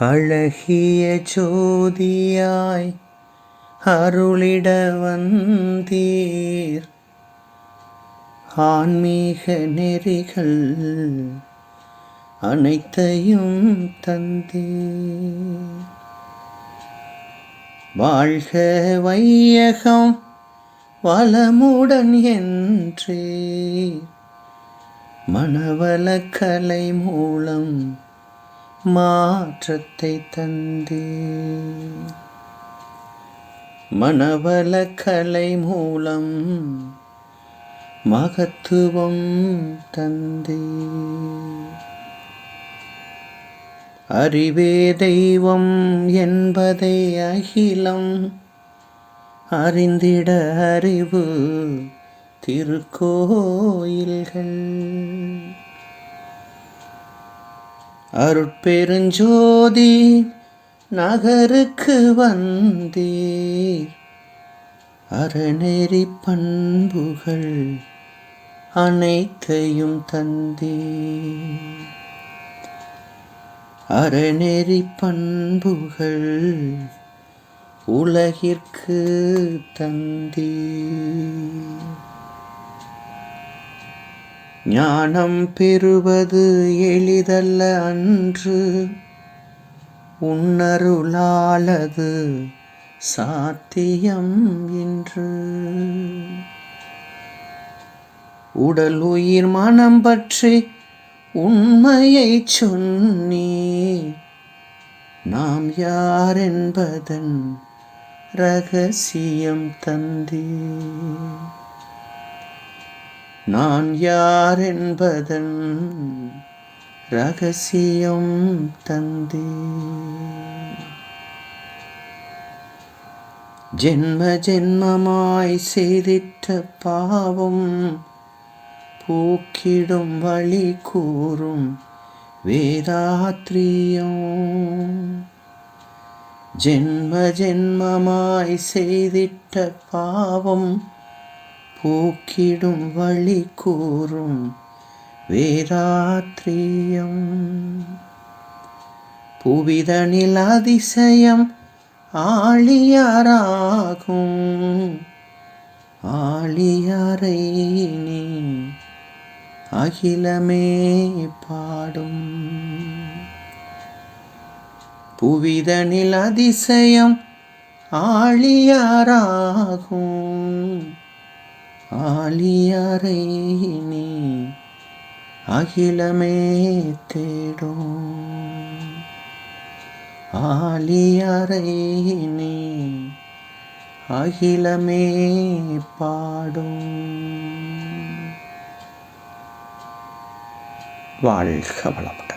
அழகிய ஜோதியாய் அருளிட வந்தீர். ஆன்மீக நெறிகள் அனைத்தையும் தந்தீர். வாழ்க வையகம் வளமுடன் என்றே மனவளக்கலை மூலம் மாற்றத்தை தந்தே. கலை மூலம் மகத்துவம் தந்தே. அறிவே தெய்வம் என்பதை அகிலம் அறிந்திட அறிவு திருக்கோயில்கள். அருட்பெருஞ்சோதி நகருக்கு வந்தீர். அறநெறி பண்புகள் அனைத்தையும் தந்தீர். அறநெறி பண்புகள் உலகிற்கு தந்தீர். ஞானம் பெறுவது எளிதல்ல அன்று. உன்னருளாலது சாத்தியம் என்று உடல் உயிர் மனம் பற்றி உண்மையை சொன்னி நாம் யார் என்பதன் ரகசியம் தந்தே நான் யார் என்பதன் ரகசியம் தந்தே. ஜென்ம ஜென்மமாய் செய்திட்ட பாவம் போக்கிடும் வழி கூறும் வேதாத்ரியம் ஜென்ம ஜென்மமாய் செய்திட்ட பாவம் போக்கிடும் வழி கூறும் வேதாத்ரியம் புவிதனில் அதிசயம் ஆழியாராகும். ஆழியாரை நீ அகிலமே பாடும். புவிதனில் அதிசயம் ஆழியாராகும். ஆலியாரை நீ அகிலமே தேடும். ஆலியாரை நீ அகிலமே பாடும். வாழ்க வளம்